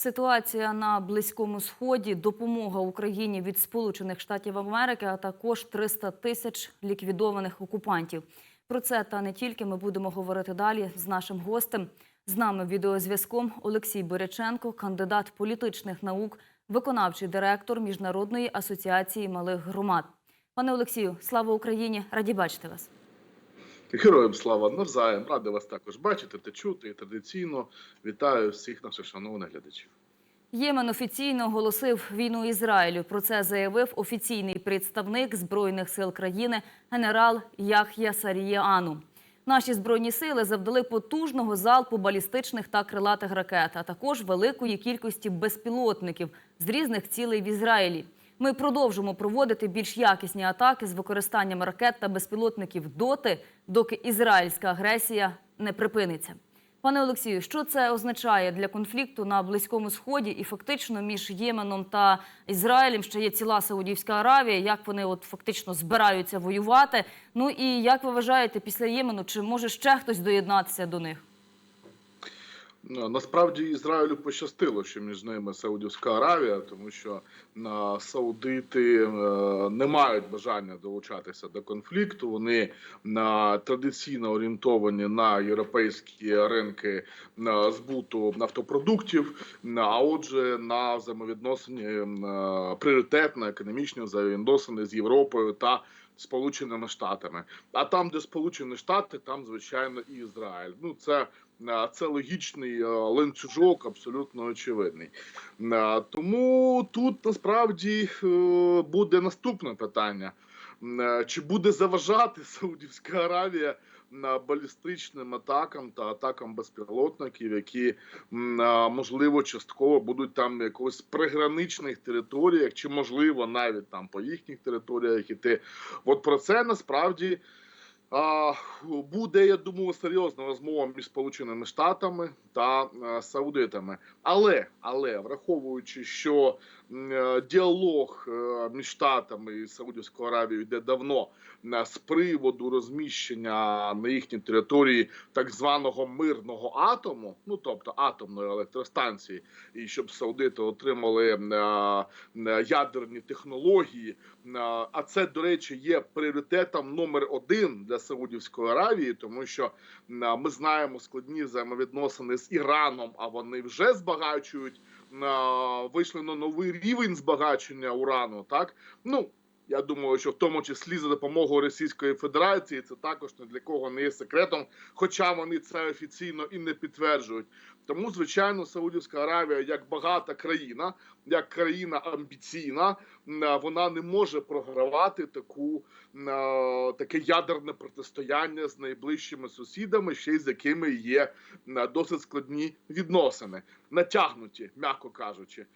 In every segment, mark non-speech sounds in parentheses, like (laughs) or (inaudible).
Ситуація на близькому сході, допомога Україні від Сполучених Штатів Америки, а також 300 тисяч ліквідованих окупантів. Про це та не тільки ми будемо говорити далі з нашим гостем. З нами відеозв'язком Олексій Береченко, кандидат політичних наук, виконавчий директор Міжнародної асоціації малих громад. Пане Олексію, слава Україні! Раді бачити вас. Героям слава навзаєм. Радий вас також бачити та чути. І традиційно вітаю всіх наших шановних глядачів. Ємен офіційно оголосив війну Ізраїлю. Про це заявив офіційний представник збройних сил країни генерал Ях'я Саріяану. Наші збройні сили завдали потужного залпу балістичних та крилатих ракет, а також великої кількості безпілотників з різних цілей в Ізраїлі. Ми продовжимо проводити більш якісні атаки з використанням ракет та безпілотників доти, доки ізраїльська агресія не припиниться. Пане Олексію, що це означає для конфлікту на Близькому Сході і фактично між Єменом та Ізраїлем ще є ціла Саудівська Аравія? Як вони от фактично збираються воювати? Ну і як ви вважаєте, після Ємену чи може ще хтось доєднатися до них? Ну, Насправді Ізраїлю пощастило, що між ними Саудівська Аравія, тому що на саудити е, не мають бажання долучатися до конфлікту. Вони традиційно орієнтовані на європейські ринки збуту нафтопродуктів. А отже, на взаємовідносини е, пріоритетно економічні взаємовідносини з Європою та Сполученими Штатами. А там, де Сполучені Штати, там звичайно і Ізраїль. Ну це це логічний ланцюжок, абсолютно очевидний. Тому тут насправді е, буде наступне питання: чи буде заважати Саудівська Аравія балістичним атакам та атакам безпілотників, які можливо частково будуть там в якихось приграничних територіях, чи можливо навіть там по їхніх територіях іти. От про це насправді. Буде, я думаю, серйозна розмова між Сполученими Штатами та е, Саудитами. Але, але враховуючи, що діалог е, між Штатами і Саудівською Аравією йде давно е, з приводу розміщення на їхній території так званого мирного атому, ну тобто атомної електростанції, і щоб Саудити отримали е, е, ядерні технології. Е, А це, до речі, є пріоритетом номер один для Саудівської Аравії, тому що е, ми знаємо складні взаємовідносини з Іраном, а вони вже збагачують, е, вийшли на новий рівень збагачення урану. Так ну. Я думаю, що в тому числі за допомогою Російської Федерації це також не для кого не є секретом, хоча вони це офіційно і не підтверджують. Тому, звичайно, Саудівська Аравія як багата країна, як країна амбіційна, вона не може програвати таку таке ядерне протистояння з найближчими сусідами, ще й з якими є досить складні відносини, натягнуті, м'яко кажучи.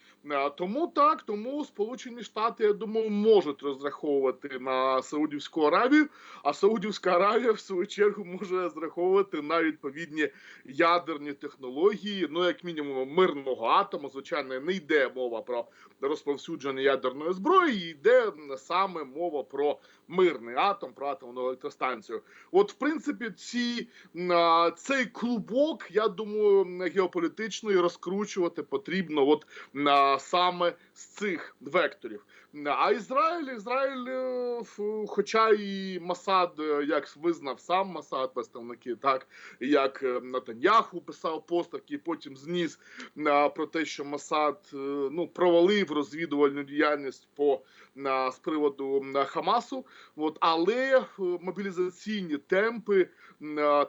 Тому так, тому Сполучені Штати, я думаю, можуть розраховувати на Саудівську Аравію, а Саудівська Аравія, в свою чергу, може розраховувати на відповідні ядерні технології, ну як мінімум мирного атому. Звичайно, не йде мова про розповсюдження ядерної зброї, йде саме мова про мирний атом, про атомну електростанцію. От, в принципі, ці цей клубок, я думаю, геополітичний розкручувати потрібно, от саме з цих векторів. А Ізраїль, Ізраїль, е, хоча і Масад, е, як визнав сам Масад, представники, так як е, Натаньяху писав пост, який потім зніс про те, що Масад ну провалив розвідувальну діяльність по з приводу Хамасу. От але мобілізаційні темпи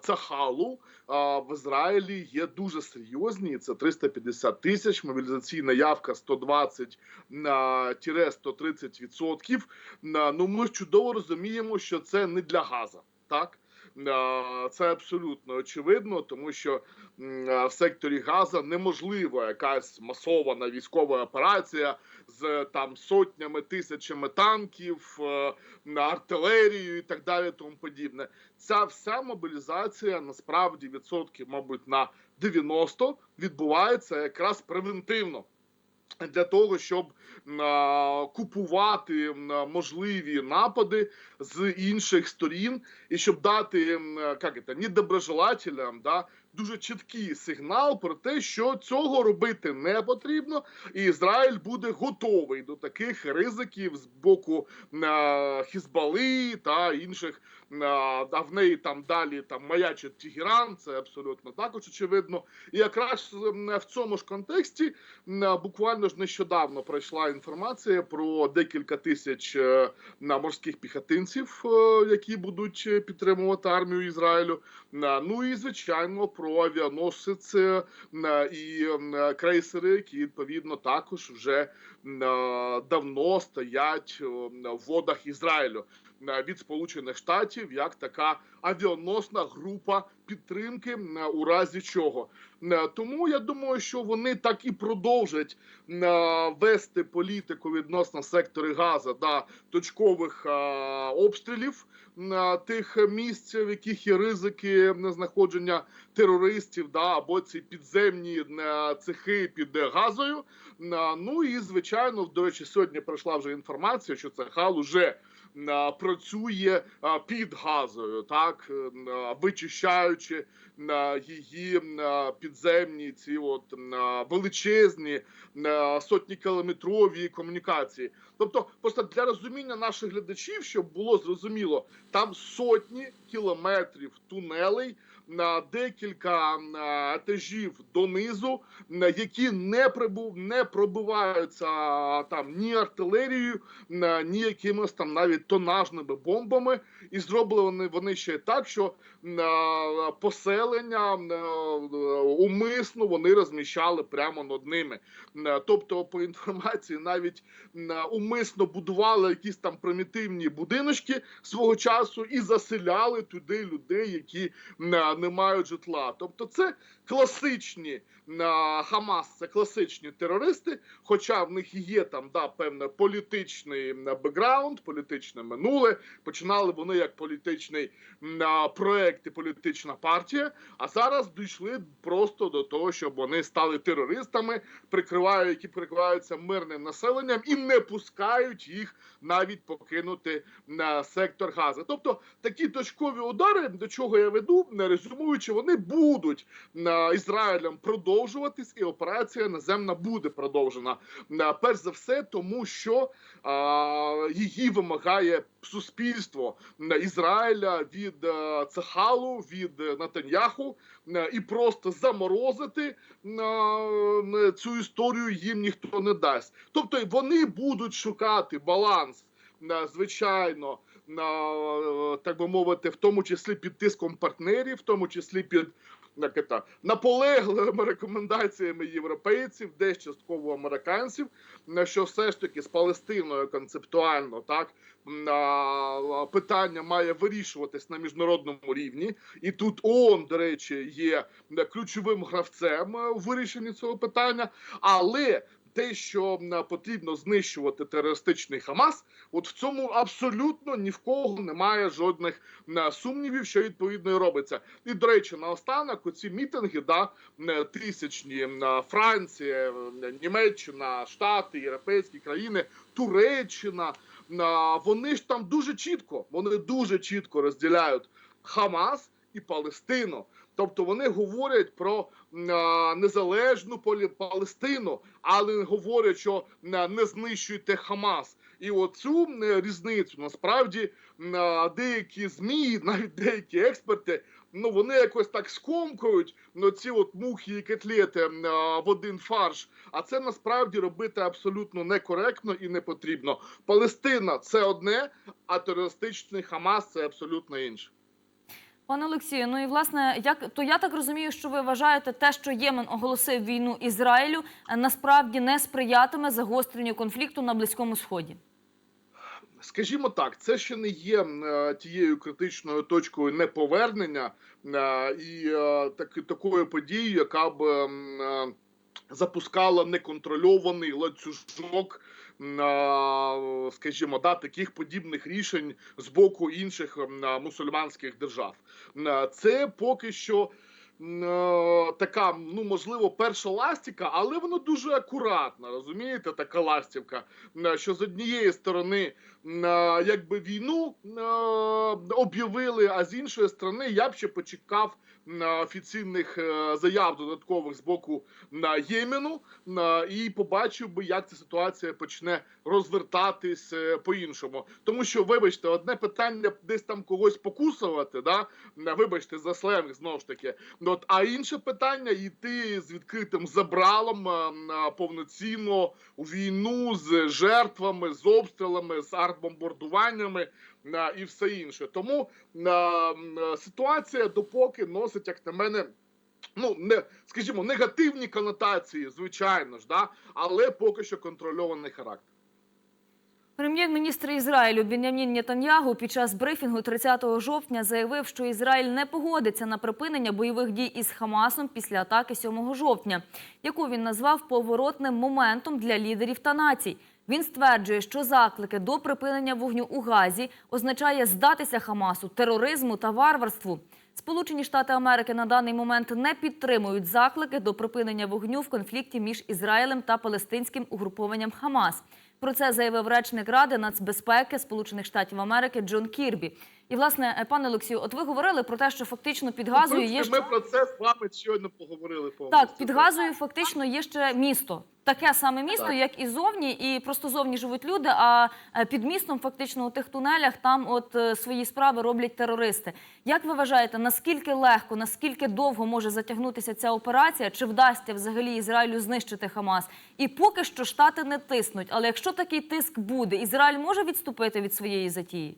Цахалу в Ізраїлі є дуже серйозні. Це 350 тисяч, мобілізаційна явка 120 на тире 130 відсотків. Ну ми чудово розуміємо, що це не для Газа, так. Це абсолютно очевидно, тому що в секторі Газа неможлива якась масована військова операція з там сотнями тисячами танків, е, на артилерію і так далі, тому подібне. Ця вся мобілізація насправді відсотків, мабуть, на 90 відбувається якраз превентивно. Для того щоб купувати можливі напади з інших сторін, і щоб дати як це, недоброжелателям, да, дуже чіткий сигнал про те, що цього робити не потрібно, і Ізраїль буде готовий до таких ризиків з боку Хізбали та інших. А в неї там далі там маячить Тегеран, це абсолютно також очевидно. І якраз в цьому ж контексті буквально ж нещодавно пройшла інформація про декілька тисяч е, морських піхотинців, е, які будуть е, підтримувати армію Ізраїлю. Ну і звичайно про авіаносець і крейсери, які відповідно також вже давно стоять в водах Ізраїлю від Сполучених Штатів як така авіаносна група підтримки е, у разі чого. Е, Тому я думаю, що вони так і продовжать е, вести політику відносно сектори Газа да точкових е, обстрілів тих місць, в яких є ризики на знаходження терористів, да або ці підземні е, цехи під газою. Е, Ну і звичайно, до речі, сьогодні прийшла вже інформація, що Цехал уже е, працює під газою, так вичищаючи її підземні ці от величезні сотні кілометрові комунікації. Тобто, просто для розуміння наших глядачів, щоб було зрозуміло, там сотні кілометрів тунелей декілька е, етажів донизу, е, які не прибув, не пробиваються там ні артилерією, е, ні якимось там навіть тонажними бомбами, і зроблені вони ще так, що е, поселення е, умисно вони розміщали прямо над ними. Е, Тобто, по інформації, навіть е, умисно будували якісь там примітивні будиночки свого часу і заселяли туди людей, які е, не мають житла. Тобто, це класичні е, Хамас, це класичні терористи, хоча в них є там да певне політичний бекграунд, політичне минуле. Починали вони як політичний а, проект і політична партія. А зараз дійшли просто до того, щоб вони стали терористами, прикривають, які прикриваються мирним населенням і не пускають їх навіть покинути на сектор Гази. Тобто такі точкові удари, до чого я веду, не резюмуючи, вони будуть на Ізраїлем продовжуватись, і операція наземна буде продовжена. На перш за все, тому що її вимагає суспільство Ізраїля від е, Цахалу, від е, Натаньяху, е, і просто заморозити е, цю історію їм ніхто не дасть. Тобто вони будуть шукати баланс, е, звичайно. На е, так би мовити, в тому числі під тиском партнерів, в тому числі під як кита. Наполегливими рекомендаціями європейців, десь частково американців, на що все ж таки з Палестиною концептуально так питання має вирішуватись на міжнародному рівні, і тут ООН, до речі, є ключовим гравцем у вирішенні цього питання, але те, що потрібно знищувати терористичний Хамас, от в цьому абсолютно ні в кого немає жодних сумнівів, що відповідно і робиться. І до речі, наостанок оці мітинги, да тисячні Франція, Німеччина, Штати, європейські країни, Туреччина. Вони ж там дуже чітко, вони дуже чітко розділяють Хамас і Палестину. Тобто вони говорять про незалежну Палестину, але говорять, що не знищуйте Хамас. І оцю м, різницю насправді деякі змі, навіть деякі експерти, ну вони якось так скомкують ну, ці от мухи і котлети в один фарш. А це насправді робити абсолютно некоректно і не потрібно. Палестина це одне, а терористичний Хамас це абсолютно інше. Пане Олексію, ну і власне, як то я так розумію, що ви вважаєте те, що Ємен оголосив війну Ізраїлю, е, насправді не сприятиме загостренню конфлікту на Близькому Сході. Скажімо так, це ще не є е, тією критичною точкою неповернення е, і так, такою подією, яка б запускала неконтрольований ланцюжок, скажімо, да, таких подібних рішень з боку інших мусульманських держав. Це поки що. е, Така, ну можливо, перша ластівка, але воно дуже акуратна, розумієте, така ластівка. Що з однієї сторони е, якби війну е, об'явили, а з іншої сторони я б ще почекав офіційних е, заяв додаткових з боку на Ємену і побачив би, як ця ситуація почне розвертатись е, по-іншому. Тому що, вибачте, одне питання десь там когось покусувати, да вибачте за сленг знову ж таки. От, а інше питання йти з відкритим забралом е, повноцінно у війну з жертвами, з обстрілами, з артбомбардуваннями і все інше. Тому ситуація допоки носить, як на мене. Ну, не скажімо, негативні конотації, звичайно ж, да, але поки що контрольований характер. Прем'єр-міністр Ізраїлю Бенямін Нетаньягу під час брифінгу 30 жовтня заявив, що Ізраїль не погодиться на припинення бойових дій із Хамасом після атаки 7 жовтня, яку він назвав поворотним моментом для лідерів та націй. Він стверджує, що заклики до припинення вогню у Газі означає здатися Хамасу, тероризму та варварству. Сполучені Штати Америки на даний момент не підтримують заклики до припинення вогню в конфлікті між Ізраїлем та палестинським угрупованням Хамас. Про це заявив речник Ради нацбезпеки Сполучених Штатів Америки Джон Кірбі. І власне, пане Олексію, от ви говорили про те, що фактично під Газою є ще... Ми про це з вами щойно поговорили повністю. так, під Газою фактично є ще місто. Таке саме місто, Так. як і зовні, і просто зовні живуть люди. А е, під містом, фактично, у тих тунелях там от е, свої справи роблять терористи. Як ви вважаєте, наскільки легко, наскільки довго може затягнутися ця операція? Чи вдасться взагалі Ізраїлю знищити Хамас? І поки що штати не тиснуть. Але якщо такий тиск буде, Ізраїль може відступити від своєї затії?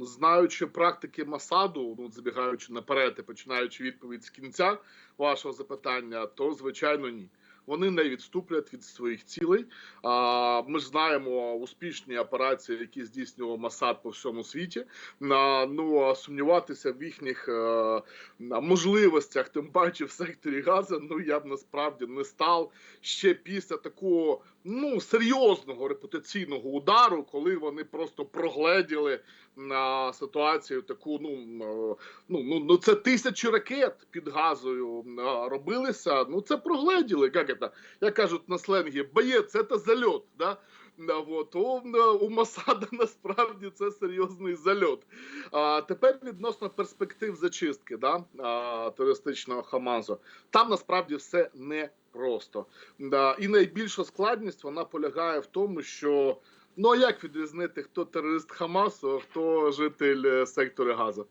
знаючи практики Масаду, ну забігаючи наперед і починаючи відповідь з кінця вашого запитання, то звичайно ні. Вони не відступлять від своїх цілей. А ми знаємо успішні операції, які здійснював Масад по всьому світі. На ну сумніватися в їхніх е, можливостях, тим паче в секторі Газа, ну я б насправді не став ще після такого ну серйозного репутаційного удару, коли вони просто прогледіли на ситуацію таку. Ну е, ну ну ну це тисячі ракет під газою е, робилися. Ну це прогледіли. Як це? Як кажуть на сленгі, боєць, це зальот. Да? Да, Вот. У, Масада (laughs) насправді це серйозний зальот. А тепер відносно перспектив зачистки да, а, терористичного Хамазу. Там насправді все непросто. Да. І найбільша складність вона полягає в тому, що ну а як відрізнити, хто терорист Хамасу, а хто житель е, сектору Газа?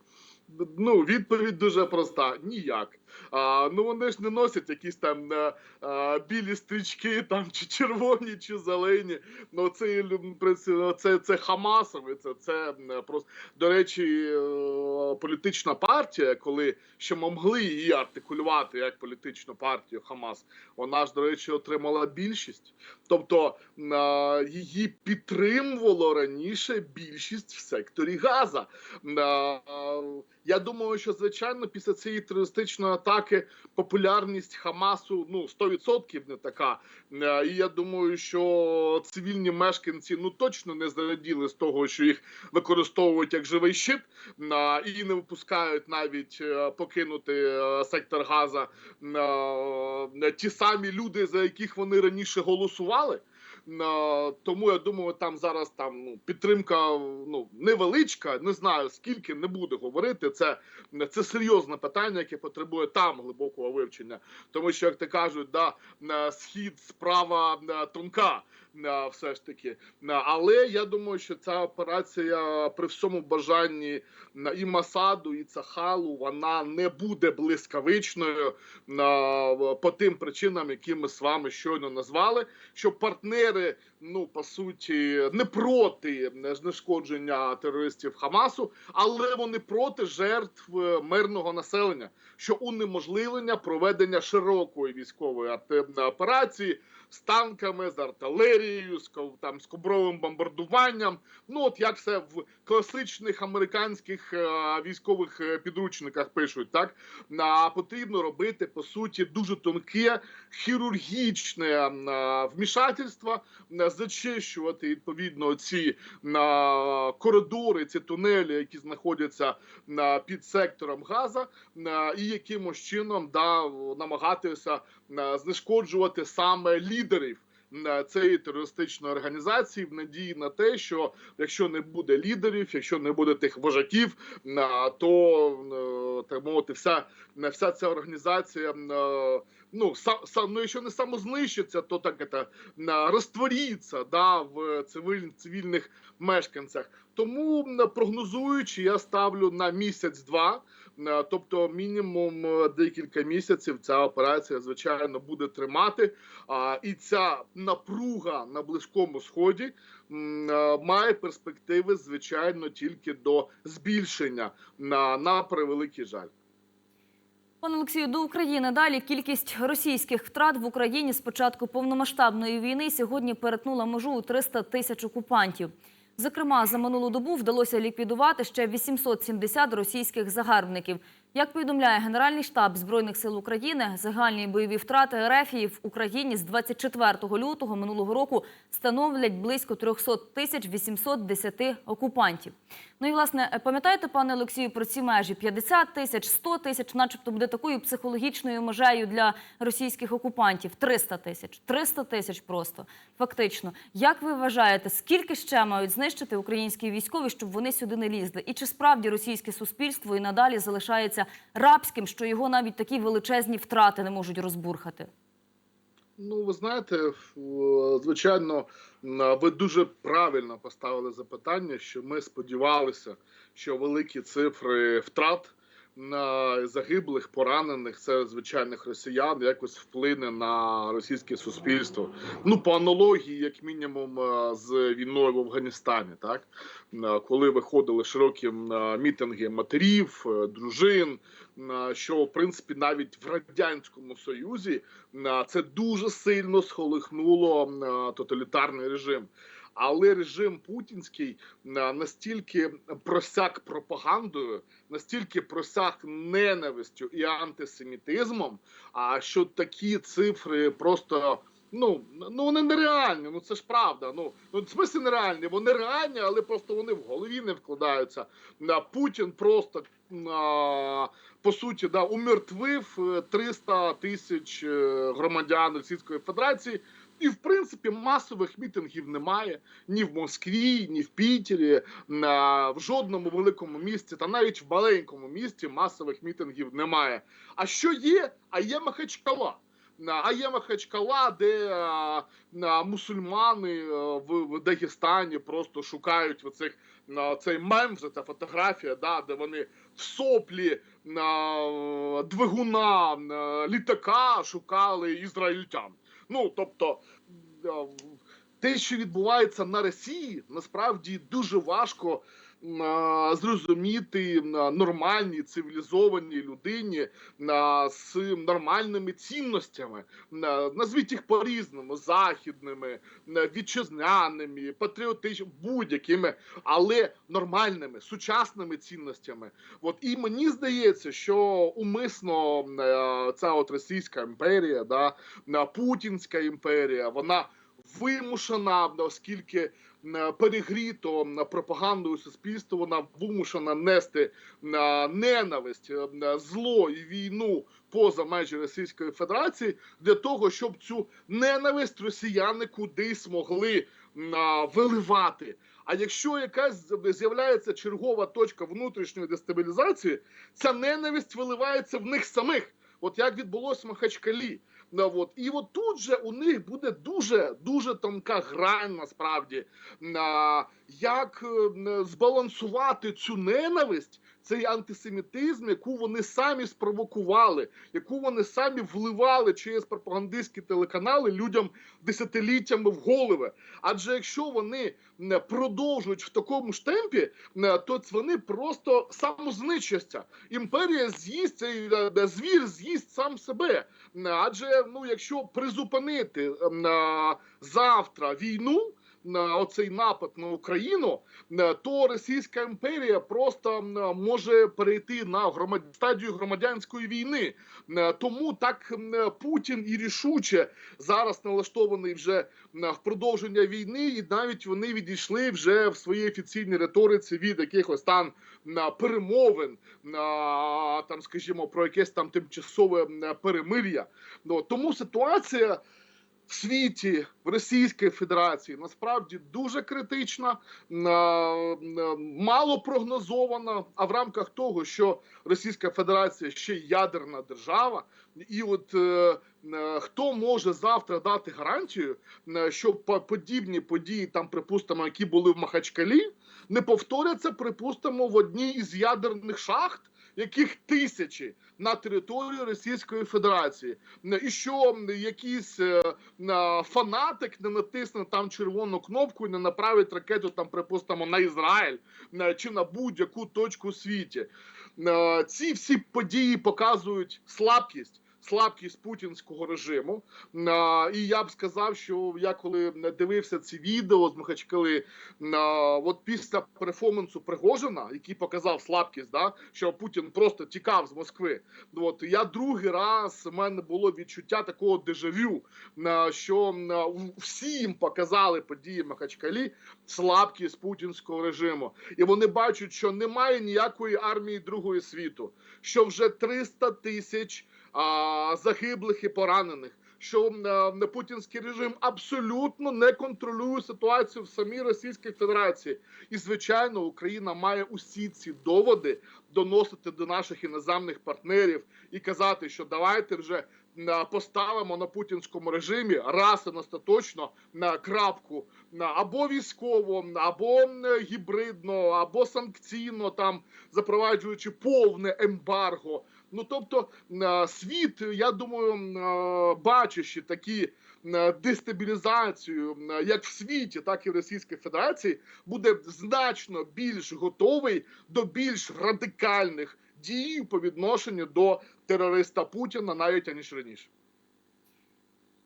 Ну, відповідь дуже проста: ніяк. А, ну вони ж не носять якісь там а, а, білі стрічки, там чи червоні, чи зелені. Ну це лю- це, це Хамасові, це, це е, просто до речі, е, політична партія, коли ще могли її артикулювати як політичну партію Хамас, вона ж, до речі, отримала більшість. Тобто е, її підтримувало раніше більшість в секторі Газа. Е, Я думаю, що звичайно після цієї терористичної атаки популярність Хамасу ну 100% не така. Е, І я думаю, що цивільні мешканці ну точно не зараділи з того, що їх використовують як живий щит е, і не випускають навіть е, покинути сектор Газа ті самі люди, за яких вони раніше голосували. Тому я думаю, там зараз там ну, підтримка ну невеличка. Не знаю скільки не буду говорити. Це, це серйозне питання, яке потребує там глибокого вивчення. Тому що, як ти кажуть, да, е, схід справа е, тонка. Все ж таки, але я думаю, що ця операція при всьому бажанні і Масаду, і Цахалу вона не буде блискавичною по тим причинам, які ми з вами щойно назвали. Що партнери, ну по суті, не проти знешкодження терористів Хамасу, але вони проти жертв е, мирного населення, що унеможливлення проведення широкої військової арте- операції з танками, з артилерією, з там з кобровим бомбардуванням. Ну от як все в класичних американських е, військових е, підручниках пишуть, так а потрібно робити по суті дуже тонке хірургічне е, вмішательство, е, зачищувати відповідно ці на коридори, ці тунелі, які знаходяться на під сектором Газа, і якимось чином да намагатися знешкоджувати саме лідерів цієї терористичної організації в надії на те, що якщо не буде лідерів, якщо не буде тих вожаків, е, то е, так мовити, вся, вся ця організація. е, Ну, сам, ну, якщо не самознищиться, то так это, е, розтворіться да, в цивиль, цивільних мешканцях. Тому прогнозуючи, я ставлю на місяць-два. Е, Тобто, мінімум е, декілька місяців ця операція, звичайно, буде тримати. І ця напруга на близькому сході е, має перспективи, звичайно, тільки до збільшення на превеликий жаль. Пане Олексію, до України далі кількість російських втрат в Україні з початку повномасштабної війни сьогодні перетнула межу у 300 тисяч окупантів. Зокрема, за минулу добу вдалося ліквідувати ще 870 російських загарбників. Як повідомляє Генеральний штаб Збройних сил України, загальні бойові втрати РФ в Україні з 24 лютого минулого року становлять близько 300 тисяч 810 окупантів. Ну і власне, пам'ятаєте, пане Олексію, про ці межі 50 тисяч, 100 тисяч, начебто буде такою психологічною межею для російських окупантів 300 тисяч, 300 тисяч просто фактично. Як ви вважаєте, скільки ще мають знищити українські військові, щоб вони сюди не лізли? І чи справді російське суспільство і надалі залишається рабським, що його навіть такі величезні втрати не можуть розбурхати? Ну, ви знаєте, звичайно, ви дуже правильно поставили запитання, що ми сподівалися, що великі цифри втрат на загиблих, поранених це звичайних росіян якось вплине на російське суспільство. Ну, по аналогії, як мінімум, е, з війною в Афганістані, так Е, коли виходили широкі е, мітинги матерів, е, дружин, е, що в принципі навіть в радянському союзі це дуже сильно схолихнуло тоталітарний режим. Але режим путінський настільки просяк пропагандою, настільки просяк ненавистю і антисемітизмом, а що такі цифри просто. Ну, ну вони нереальні, ну це ж правда. Ну, ну в смислі нереальні, вони реальні, але просто вони в голові не вкладаються. Путін просто по суті да, умертвив е, 300 тисяч е, громадян Російської Федерації. І в принципі масових мітингів немає ні в Москві, ні в Пітері, в жодному великому місті, та навіть в маленькому місті масових мітингів немає. А що є? А є Махачкала. А є Махачкала, де мусульмани в, Дагестані просто шукають оцих, цей мем, ця фотографія, да, де вони в соплі на, двигуна на, літака шукали ізраїльтян. Ну, тобто, те, що відбувається на Росії, насправді дуже важко зрозуміти нормальній цивілізованій людині з нормальними цінностями. Назвіть їх по-різному: західними, вітчизняними, патріотичними, будь-якими, але нормальними, сучасними цінностями. От і мені здається, що умисно ця от Російська імперія, да, Путінська імперія, вона вимушена, оскільки перегріто пропагандою суспільства, вона вимушена нести ненависть, зло і війну поза межі Російської Федерації для того, щоб цю ненависть росіяни кудись могли виливати. А якщо якась з'являється чергова точка внутрішньої дестабілізації, ця ненависть виливається в них самих. От як відбулося в Махачкалі. Ну, от. І от тут же у них буде дуже дуже тонка грань насправді. Як збалансувати цю ненависть, цей антисемітизм, яку вони самі спровокували, яку вони самі вливали через пропагандистські телеканали людям десятиліттями в голови. Адже якщо вони не продовжують в такому ж темпі, то вони просто самознищаться. Імперія з'їсть цей е, звір, з'їсть сам себе. Адже ну, якщо призупинити е, завтра війну. На оцей напад на Україну, е, то Російська імперія просто може перейти на громад... стадію громадянської війни. Е, Тому так Путін і рішуче зараз налаштований вже на продовження війни, і навіть вони відійшли вже в своїй офіційній риториці від якихось там перемовин, там, скажімо, про якесь там тимчасове перемир'я. Ну тому ситуація. В світі, в Російській Федерації насправді дуже критична, е, е, мало прогнозована. А в рамках того, що Російська Федерація ще ядерна держава, і от е, хто може завтра дати гарантію, що подібні події, там припустимо, які були в Махачкалі, не повторяться, припустимо, в одній із ядерних шахт, яких тисячі на території Російської Федерації, і що якийсь е, фанатик не натисне там червону кнопку і не направить ракету, там, припустимо, на Ізраїль е, чи на будь-яку точку у світі. Е, Ці всі події показують слабкість. Слабкість путінського режиму, і я б сказав, що я коли дивився ці відео з Махачкали, от після перформансу Пригожина, який показав слабкість, да, що Путін просто тікав з Москви. От я другий раз в мене було відчуття такого дежавю, що всім показали події Махачкалі слабкість путінського режиму, і вони бачать, що немає ніякої армії Другої світу, що вже 300 тисяч загиблих і поранених. Що е, путінський режим абсолютно не контролює ситуацію в самій Російській Федерації, і звичайно, Україна має усі ці доводи доносити до наших іноземних партнерів і казати, що давайте вже е, поставимо на путінському режимі раз і остаточно на крапку на або військово, або е, гібридно, або санкційно, там запроваджуючи повне ембарго. Ну тобто е, світ, я думаю, е, бачачи такі е, дестабілізацію, як в світі, так і в Російській Федерації, буде значно більш готовий до більш радикальних дій по відношенню до терориста Путіна, навіть аніж раніше.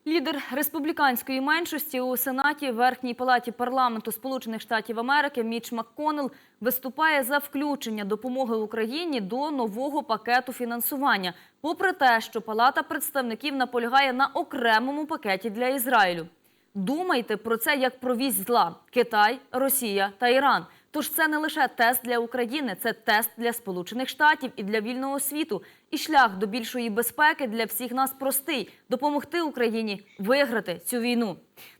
Лідер республіканської меншості у Сенаті Верхній палаті парламенту Сполучених Штатів Америки Міч МакКоннелл виступає за включення допомоги Україні до нового пакету фінансування, попри те, що Палата представників наполягає на окремому пакеті для Ізраїлю. Думайте про це як про вість зла Китай, Росія та Іран. Тож це не лише тест для України, це тест для Сполучених Штатів і для вільного світу. І шлях до більшої безпеки для всіх нас простий допомогти Україні виграти цю війну.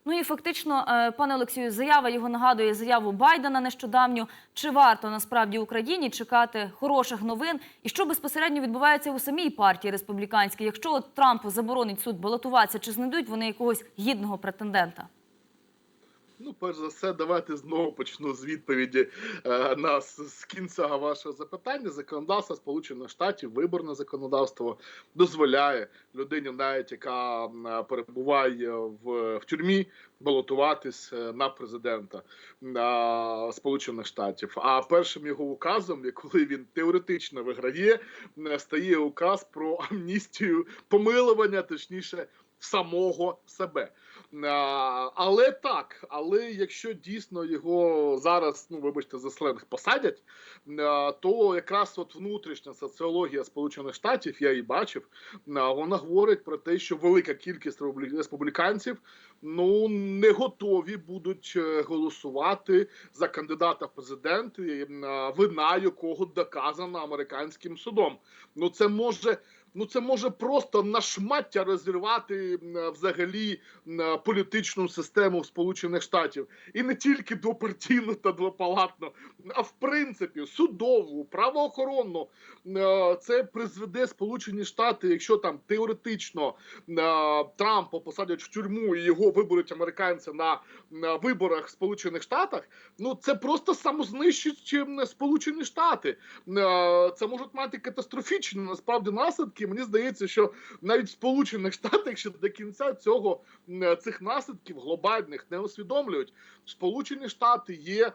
Ну і фактично, е, пане Олексію, заява його нагадує заяву Байдена нещодавню. Чи варто насправді Україні чекати хороших новин? І що безпосередньо відбувається у самій партії республіканській? Якщо Трампу заборонить суд балотуватися, чи знайдуть вони якогось гідного претендента? Ну, перш за все, давайте знову почну з відповіді е, на з кінця вашого запитання. Законодавство Сполучених Штатів, виборне законодавство дозволяє людині, навіть яка перебуває в, в тюрмі, балотуватись е, на президента е, Сполучених Штатів. А першим його указом, коли він теоретично виграє, стає указ про (laughs) амністію, помилування, точніше, самого себе. Але так, але якщо дійсно його зараз, ну вибачте, за сленг посадять, то якраз от внутрішня соціологія Сполучених Штатів, я її бачив, вона говорить про те, що велика кількість республі- республіканців ну не готові будуть е, голосувати за кандидата в президенти, вина якого доказана американським судом. Ну це може. Ну, це може просто на шмаття розірвати взагалі політичну систему Сполучених Штатів і не тільки двопартійну та двопалатну, а в принципі судову, правоохоронну. Е, Це призведе Сполучені Штати, якщо там теоретично е, Трампа посадять в тюрму і його виберуть американці на, виборах в Сполучених Штатах. Ну це просто самознищить Сполучені Штати. Е, Це можуть мати катастрофічні насправді наслідки. Мені здається, що навіть в Сполучених Штатах ще до кінця цього цих наслідків глобальних не усвідомлюють. Сполучені Штати є.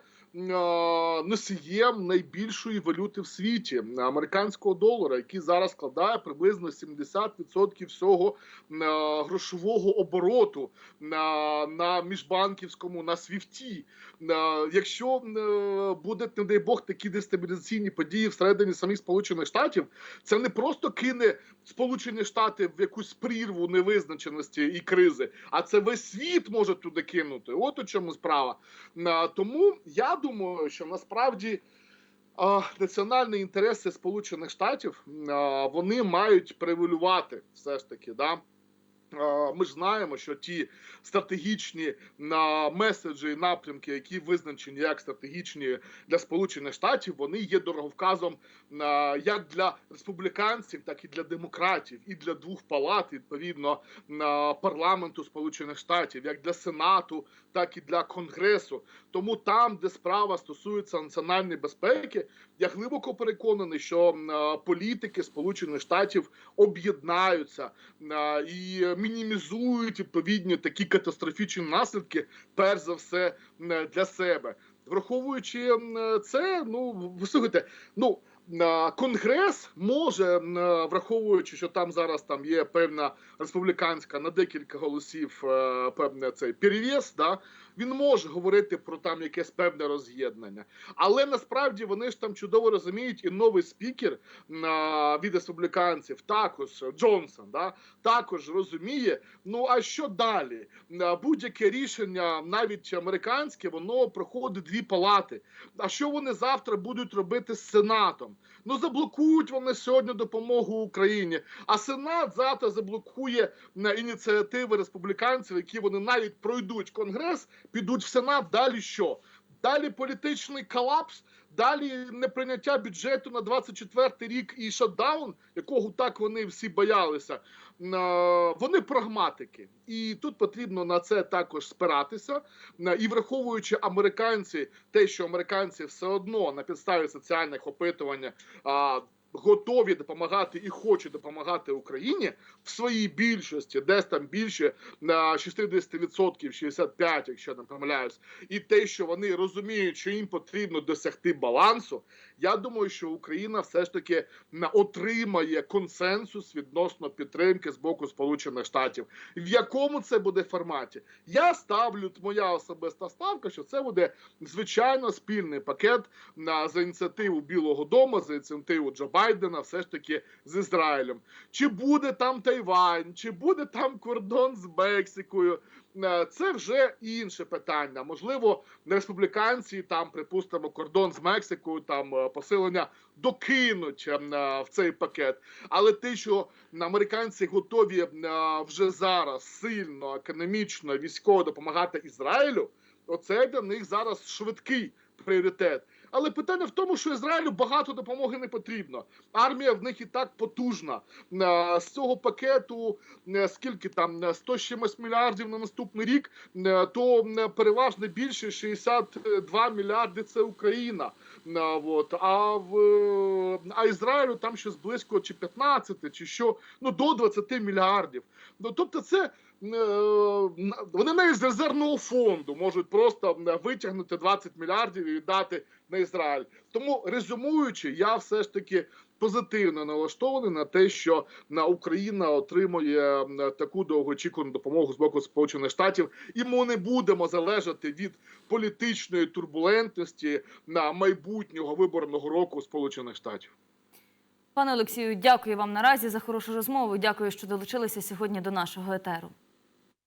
Носієм найбільшої валюти в світі американського долара, який зараз складає приблизно 70% всього грошового обороту на, на міжбанківському на свіфті. Якщо е, буде, не дай Бог, такі дестабілізаційні події всередині самих Сполучених Штатів, це не просто кине Сполучені Штати в якусь прірву невизначеності і кризи, а це весь світ може туди кинути. От у чому справа. Тому я думаю, що насправді. Національні інтереси Сполучених Штатів вони мають превалювати все ж таки да, Ми ж знаємо, що ті стратегічні меседжі і напрямки, які визначені як стратегічні для Сполучених Штатів, вони є дороговказом як для республіканців, так і для демократів, і для двох палат відповідно парламенту Сполучених Штатів, як для Сенату, так і для Конгресу. Тому там, де справа стосується національної безпеки, я глибоко переконаний, що політики Сполучених Штатів об'єднаються і мінімізують відповідні такі катастрофічні наслідки, перш за все для себе. Враховуючи це, ну слухайте, ну. Конгрес може, враховуючи, що там зараз там є певна республіканська на декілька голосів е, певне цей перевес, да, він може говорити про там якесь певне роз'єднання. Але насправді вони ж там чудово розуміють, і новий спікер а, від республіканців, також Джонсон, да, також розуміє. Ну а що далі? Будь-яке рішення, навіть американське, воно проходить дві палати. А що вони завтра будуть робити з Сенатом? Ну заблокують вони сьогодні допомогу Україні. А Сенат завтра заблокує на ініціативи республіканців, які вони навіть пройдуть Конгрес, підуть в Сенат. Далі що? Далі політичний колапс, далі неприйняття бюджету на 24 рік і шатдаун, якого так вони всі боялися. Вони прагматики, і тут потрібно на це також спиратися. І враховуючи американці, те, що американці все одно на підставі соціальних опитувань готові допомагати і хочуть допомагати Україні в своїй більшості, десь там більше на 60%, 65%, якщо не помиляюсь, і те, що вони розуміють, що їм потрібно досягти балансу. Я думаю, що Україна все ж таки отримає консенсус відносно підтримки з боку Сполучених Штатів. В якому це буде форматі? Я ставлю моя особиста ставка, що це буде звичайно спільний пакет на за ініціативу Білого Дому, за ініціативу Джо Байдена, все ж таки з Ізраїлем. Чи буде там Тайвань, чи буде там кордон з Мексикою? Е, Це вже інше питання. Можливо, республіканці там, припустимо, кордон з Мексикою, там е, посилення докинуть е, в цей пакет. Але те, що американці готові вже зараз сильно економічно військово допомагати Ізраїлю, оце для них зараз швидкий пріоритет. Але питання в тому, що Ізраїлю багато допомоги не потрібно. Армія в них і так потужна. Е, З цього пакету е, скільки там е, 100 з чимось мільярдів на наступний рік, е, то е, переважно більше 62 мільярди це Україна. Е, От. А в е, а Ізраїлю там щось близько чи 15, чи що, ну до 20 мільярдів. Ну тобто, це е, вони навіть з резервного фонду можуть просто е, витягнути 20 мільярдів і віддати на Ізраїль. Тому резюмуючи, я все ж таки позитивно налаштований на те, що на Україна отримує е, таку довгоочікувану допомогу з боку Сполучених Штатів, і ми не будемо залежати від політичної турбулентності на майбутнього виборного року Сполучених Штатів. Пане Олексію, дякую вам наразі за хорошу розмову. Дякую, що долучилися сьогодні до нашого етеру.